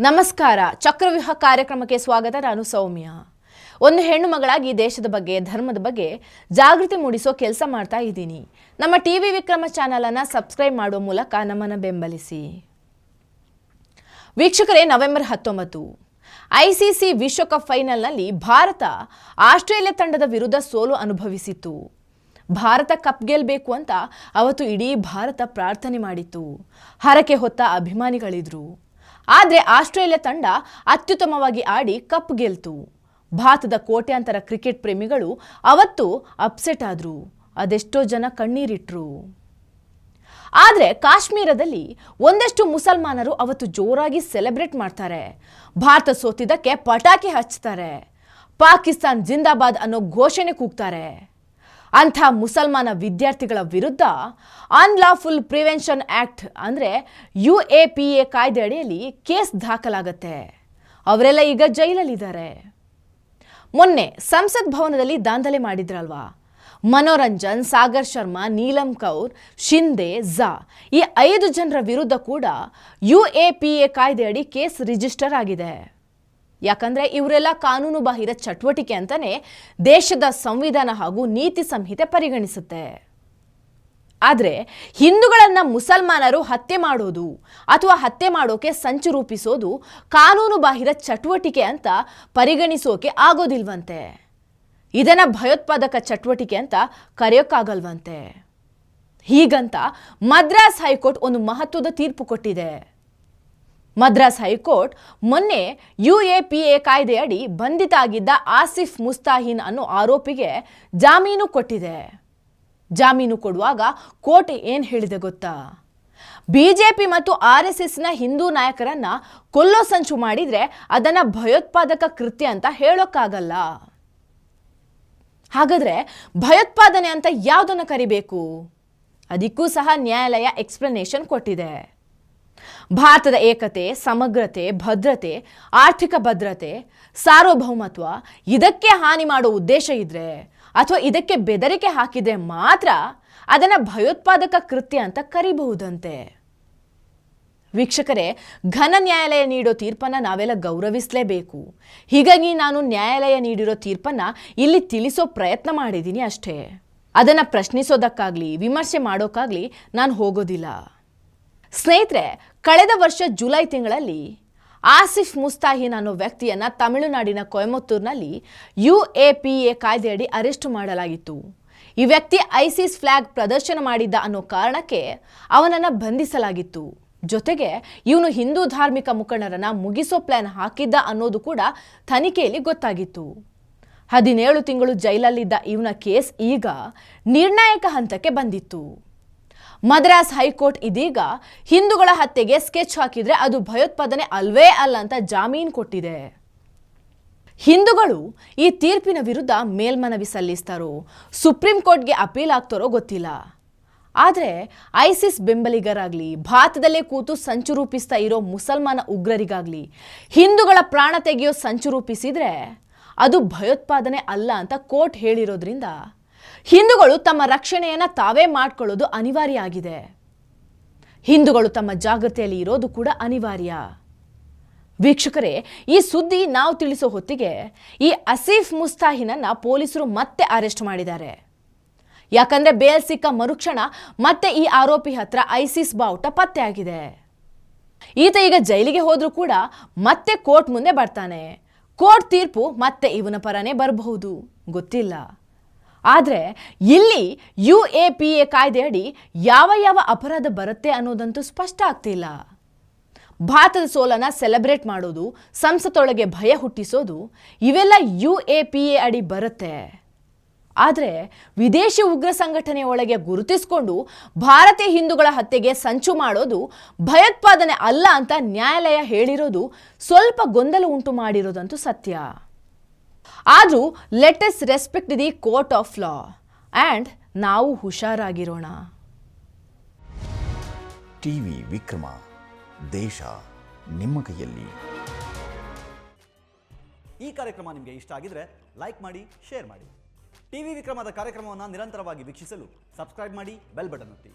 ನಮಸ್ಕಾರ, ಚಕ್ರವ್ಯೂಹ ಕಾರ್ಯಕ್ರಮಕ್ಕೆ ಸ್ವಾಗತ. ನಾನು ಸೌಮ್ಯ. ಒಂದು ಹೆಣ್ಣು ಮಗಳಾಗಿ ದೇಶದ ಬಗ್ಗೆ, ಧರ್ಮದ ಬಗ್ಗೆ ಜಾಗೃತಿ ಮೂಡಿಸೋ ಕೆಲಸ ಮಾಡ್ತಾ ಇದ್ದೀನಿ. ನಮ್ಮ ಟಿ ವಿ ವಿಕ್ರಮ ಚಾನಲನ್ನು ಸಬ್ಸ್ಕ್ರೈಬ್ ಮಾಡುವ ಮೂಲಕ ನಮ್ಮನ್ನು ಬೆಂಬಲಿಸಿ. ವೀಕ್ಷಕರೇ, ನವೆಂಬರ್ ಹತ್ತೊಂಬತ್ತು. ಐಸಿಸಿ ವಿಶ್ವಕಪ್ ಫೈನಲ್ನಲ್ಲಿ ಭಾರತ ಆಸ್ಟ್ರೇಲಿಯಾ ತಂಡದ ವಿರುದ್ಧ ಸೋಲು ಅನುಭವಿಸಿತು ಭಾರತ ಕಪ್ ಗೆಲ್ಲಬೇಕು ಅಂತ ಅವತ್ತು ಇಡೀ ಭಾರತ ಪ್ರಾರ್ಥನೆ ಮಾಡಿತ್ತು. ಹರಕೆ ಹೊತ್ತ ಅಭಿಮಾನಿಗಳಿದ್ರು. ಆದರೆ ಆಸ್ಟ್ರೇಲಿಯಾ ತಂಡ ಅತ್ಯುತ್ತಮವಾಗಿ ಆಡಿ ಕಪ್ ಗೆಲ್ತು. ಭಾರತದ ಕೋಟ್ಯಾಂತರ ಕ್ರಿಕೆಟ್ ಪ್ರೇಮಿಗಳು ಅವತ್ತು ಅಪ್ಸೆಟ್ ಆದರು. ಅದೆಷ್ಟೋ ಜನ ಕಣ್ಣೀರಿಟ್ರು. ಆದರೆ ಕಾಶ್ಮೀರದಲ್ಲಿ ಒಂದಷ್ಟು ಮುಸಲ್ಮಾನರು ಅವತ್ತು ಜೋರಾಗಿ ಸೆಲೆಬ್ರೇಟ್ ಮಾಡ್ತಾರೆ. ಭಾರತ ಸೋತಿದ್ದಕ್ಕೆ ಪಟಾಕಿ ಹಚ್ತಾರೆ. ಪಾಕಿಸ್ತಾನ್ ಜಿಂದಾಬಾದ್ ಅನ್ನೋ ಘೋಷಣೆ ಕೂಗ್ತಾರೆ. ಅಂಥ ಮುಸಲ್ಮಾನ ವಿದ್ಯಾರ್ಥಿಗಳ ವಿರುದ್ಧ ಅನ್ಲಾಫುಲ್ ಪ್ರಿವೆನ್ಷನ್ ಆ್ಯಕ್ಟ್ ಅಂದರೆ ಯು ಎ ಪಿ ಎ ಕಾಯ್ದೆ ಅಡಿಯಲ್ಲಿ ಕೇಸ್ ದಾಖಲಾಗತ್ತೆ. ಅವರೆಲ್ಲ ಈಗ ಜೈಲಲ್ಲಿದ್ದಾರೆ. ಮೊನ್ನೆ ಸಂಸತ್ ಭವನದಲ್ಲಿ ದಾಂಧಲೆ ಮಾಡಿದ್ರಲ್ವಾ? ಮನೋರಂಜನ್, ಸಾಗರ್ ಶರ್ಮಾ, ನೀಲಂ ಕೌರ್ ಶಿಂದೆ ಝಾ ಈ ಐದು ಜನರ ವಿರುದ್ಧ ಕೂಡ ಯು ಎ ಪಿ ಎ ಕಾಯ್ದೆಯಡಿ ಕೇಸ್ ರಿಜಿಸ್ಟರ್ ಆಗಿದೆ. ಯಾಕಂದ್ರೆ ಇವರೆಲ್ಲ ಕಾನೂನು ಬಾಹಿರ ಚಟುವಟಿಕೆ ಅಂತಾನೆ ದೇಶದ ಸಂವಿಧಾನ ಹಾಗೂ ನೀತಿ ಸಂಹಿತೆ ಪರಿಗಣಿಸುತ್ತೆ. ಆದರೆ ಹಿಂದೂಗಳನ್ನ ಮುಸಲ್ಮಾನರು ಹತ್ಯೆ ಮಾಡೋದು ಅಥವಾ ಹತ್ಯೆ ಮಾಡೋಕೆ ಸಂಚು ರೂಪಿಸೋದು ಕಾನೂನು ಬಾಹಿರ ಚಟುವಟಿಕೆ ಅಂತ ಪರಿಗಣಿಸೋಕೆ ಆಗೋದಿಲ್ವಂತೆ. ಇದನ್ನ ಭಯೋತ್ಪಾದಕ ಚಟುವಟಿಕೆ ಅಂತ ಕರೆಯೋಕ್ಕಾಗಲ್ವಂತೆ. ಹೀಗಂತ ಮದ್ರಾಸ್ ಹೈಕೋರ್ಟ್ ಒಂದು ಮಹತ್ವದ ತೀರ್ಪು ಕೊಟ್ಟಿದೆ. ಮದ್ರಾಸ್ ಹೈಕೋರ್ಟ್ ಮೊನ್ನೆ ಯು ಎ ಪಿ ಎ ಕಾಯ್ದೆಯಡಿ ಬಂಧಿತ ಆಗಿದ್ದ ಆಸಿಫ್ ಮುಸ್ತಾಹಿನ್ ಅನ್ನೋ ಆರೋಪಿಗೆ ಜಾಮೀನು ಕೊಟ್ಟಿದೆ. ಜಾಮೀನು ಕೊಡುವಾಗ ಕೋರ್ಟ್ ಏನು ಹೇಳಿದೆ ಗೊತ್ತಾ? ಬಿಜೆಪಿ ಮತ್ತು ಆರ್ ಎಸ್ ಎಸ್ನ ಹಿಂದೂ ನಾಯಕರನ್ನ ಕೊಲ್ಲೋ ಸಂಚು ಮಾಡಿದ್ರೆ ಅದನ್ನ ಭಯೋತ್ಪಾದಕ ಕೃತ್ಯ ಅಂತ ಹೇಳೋಕ್ಕಾಗಲ್ಲ. ಹಾಗಾದ್ರೆ ಭಯೋತ್ಪಾದನೆ ಅಂತ ಯಾವುದನ್ನು ಕರಿಬೇಕು? ಅದಕ್ಕೂ ಸಹ ನ್ಯಾಯಾಲಯ ಎಕ್ಸ್ಪ್ಲನೇಷನ್ ಕೊಟ್ಟಿದೆ. ಭಾರತದ ಏಕತೆ, ಸಮಗ್ರತೆ, ಭದ್ರತೆ, ಆರ್ಥಿಕ ಭದ್ರತೆ, ಸಾರ್ವಭೌಮತ್ವ, ಇದಕ್ಕೆ ಹಾನಿ ಮಾಡೋ ಉದ್ದೇಶ ಇದ್ರೆ ಅಥವಾ ಇದಕ್ಕೆ ಬೆದರಿಕೆ ಹಾಕಿದ್ರೆ ಮಾತ್ರ ಅದನ್ನು ಭಯೋತ್ಪಾದಕ ಕೃತ್ಯ ಅಂತ ಕರಿಬಹುದಂತೆ. ವೀಕ್ಷಕರೇ, ಘನ ನ್ಯಾಯಾಲಯ ನೀಡೋ ತೀರ್ಪನ್ನು ನಾವೆಲ್ಲ ಗೌರವಿಸಲೇಬೇಕು. ಹೀಗಾಗಿ ನಾನು ನ್ಯಾಯಾಲಯ ನೀಡಿರೋ ತೀರ್ಪನ್ನು ಇಲ್ಲಿ ತಿಳಿಸೋ ಪ್ರಯತ್ನ ಮಾಡಿದ್ದೀನಿ ಅಷ್ಟೇ. ಅದನ್ನು ಪ್ರಶ್ನಿಸೋದಕ್ಕಾಗ್ಲಿ, ವಿಮರ್ಶೆ ಮಾಡೋಕ್ಕಾಗಲಿ ನಾನು ಹೋಗೋದಿಲ್ಲ. ಸ್ನೇಹಿತರೆ ಕಳೆದ ವರ್ಷ ಜುಲೈ ತಿಂಗಳಲ್ಲಿ ಆಸಿಫ್ ಮುಸ್ತಾಹಿನ್ ಅನ್ನೋ ವ್ಯಕ್ತಿಯನ್ನು ತಮಿಳುನಾಡಿನ ಕೊಯಮತ್ತೂರಿನಲ್ಲಿ ಯು ಎ ಪಿ ಎ ಕಾಯ್ದೆಯಡಿ ಅರೆಸ್ಟ್ ಮಾಡಲಾಗಿತ್ತು. ಈ ವ್ಯಕ್ತಿ ಐಸಿಸ್ ಫ್ಲಾಗ್ ಪ್ರದರ್ಶನ ಮಾಡಿದ್ದ ಅನ್ನೋ ಕಾರಣಕ್ಕೆ ಅವನನ್ನು ಬಂಧಿಸಲಾಗಿತ್ತು. ಜೊತೆಗೆ ಇವನು ಹಿಂದೂ ಧಾರ್ಮಿಕ ಮುಖಂಡರನ್ನು ಮುಗಿಸೋ ಪ್ಲಾನ್ ಹಾಕಿದ್ದ ಅನ್ನೋದು ಕೂಡ ತನಿಖೆಯಲ್ಲಿ ಗೊತ್ತಾಗಿತ್ತು. ಹದಿನೇಳು ತಿಂಗಳು ಜೈಲಲ್ಲಿದ್ದ ಇವನ ಕೇಸ್ ಈಗ ನಿರ್ಣಾಯಕ ಹಂತಕ್ಕೆ ಬಂದಿತ್ತು. ಮದ್ರಾಸ್ ಹೈಕೋರ್ಟ್ ಇದೀಗ ಹಿಂದೂಗಳ ಹತ್ಯೆಗೆ ಸ್ಕೆಚ್ ಹಾಕಿದ್ರೆ ಅದು ಭಯೋತ್ಪಾದನೆ ಅಲ್ವೇ ಅಲ್ಲ ಅಂತ ಜಾಮೀನು ಕೊಟ್ಟಿದೆ. ಹಿಂದೂಗಳು ಈ ತೀರ್ಪಿನ ವಿರುದ್ಧ ಮೇಲ್ಮನವಿ ಸಲ್ಲಿಸ್ತಾರೋ, ಸುಪ್ರೀಂ ಕೋರ್ಟ್ಗೆ ಅಪೀಲ್ ಆಗ್ತಾರೋ ಗೊತ್ತಿಲ್ಲ. ಆದರೆ ಐಸಿಸ್ ಬೆಂಬಲಿಗರಾಗಲಿ, ಭಾರತದಲ್ಲೇ ಕೂತು ಸಂಚು ರೂಪಿಸ್ತಾ ಇರೋ ಮುಸಲ್ಮಾನ ಉಗ್ರರಿಗಾಗಲಿ, ಹಿಂದೂಗಳ ಪ್ರಾಣ ತೆಗೆಯೋ ಸಂಚು ರೂಪಿಸಿದರೆ ಅದು ಭಯೋತ್ಪಾದನೆ ಅಲ್ಲ ಅಂತ ಕೋರ್ಟ್ ಹೇಳಿರೋದ್ರಿಂದ ಹಿಂದೂಗಳು ತಮ್ಮ ರಕ್ಷಣೆಯನ್ನು ತಾವೇ ಮಾಡ್ಕೊಳ್ಳೋದು ಅನಿವಾರ್ಯ ಆಗಿದೆ ಹಿಂದೂಗಳು ತಮ್ಮ ಜಾಗೃತಿಯಲ್ಲಿ ಇರೋದು ಕೂಡ ಅನಿವಾರ್ಯ. ವೀಕ್ಷಕರೇ, ಈ ಸುದ್ದಿ ನಾವು ತಿಳಿಸೋ ಹೊತ್ತಿಗೆ ಈ ಅಸೀಫ್ ಮುಸ್ತಾಹಿನನ್ನ ಪೊಲೀಸರು ಮತ್ತೆ ಅರೆಸ್ಟ್ ಮಾಡಿದ್ದಾರೆ. ಯಾಕಂದ್ರೆ ಬೇಲ್ ಸಿಕ್ಕ ಮರುಕ್ಷಣ ಮತ್ತೆ ಈ ಆರೋಪಿ ಹತ್ರ ಐಸಿಸ್ ಬಾವುಟ ಪತ್ತೆಯಾಗಿದೆ ಈತ ಈಗ ಜೈಲಿಗೆ ಹೋದ್ರೂ ಕೂಡ ಮತ್ತೆ ಕೋರ್ಟ್ ಮುಂದೆ ಬರ್ತಾನೆ. ಕೋರ್ಟ್ ತೀರ್ಪು ಮತ್ತೆ ಇವನ ಪರನೇ ಬರಬಹುದು. ಗೊತ್ತಿಲ್ಲ. ಆದರೆ ಇಲ್ಲಿ ಯು ಎ, ಪಿ ಎ ಕಾಯ್ದೆಯಡಿ ಯಾವ ಯಾವ ಅಪರಾಧ ಬರುತ್ತೆ ಅನ್ನೋದಂತೂ ಸ್ಪಷ್ಟ ಆಗ್ತಿಲ್ಲ. ಭಾರತದ ಸೋಲನ್ನು ಸೆಲೆಬ್ರೇಟ್ ಮಾಡೋದು, ಸಂಸತ್ತೊಳಗೆ ಭಯ ಹುಟ್ಟಿಸೋದು, ಇವೆಲ್ಲ ಯು ಎ, ಪಿ ಎ ಅಡಿ ಬರುತ್ತೆ. ಆದರೆ ವಿದೇಶಿ ಉಗ್ರ ಸಂಘಟನೆ ಒಳಗೆ ಗುರುತಿಸಿಕೊಂಡು ಭಾರತೀಯ ಹಿಂದೂಗಳ ಹತ್ಯೆಗೆ ಸಂಚು ಮಾಡೋದು ಭಯೋತ್ಪಾದನೆ ಅಲ್ಲ ಅಂತ ನ್ಯಾಯಾಲಯ ಹೇಳಿರೋದು ಸ್ವಲ್ಪ ಗೊಂದಲ ಉಂಟು ಮಾಡಿರೋದಂತೂ ಸತ್ಯ. ಆದರೂ let's respect the court of law and ನಾವು ಹುಷಾರಾಗಿರೋಣ. ಟಿವಿ ವಿಕ್ರಮ ದೇಶ ನಿಮ್ಮ ಕೈಯಲ್ಲಿ. ಈ ಕಾರ್ಯಕ್ರಮ ನಿಮಗೆ ಇಷ್ಟ ಆಗಿದ್ರೆ ಲೈಕ್ ಮಾಡಿ ಶೇರ್ ಮಾಡಿ. ಟಿವಿ ವಿಕ್ರಮದ ಕಾರ್ಯಕ್ರಮವನ್ನು ನಿರಂತರವಾಗಿ ವೀಕ್ಷಿಸಲು ಸಬ್ಸ್ಕ್ರೈಬ್ ಮಾಡಿ ಬೆಲ್ ಬಟನ್ ಒತ್ತಿ.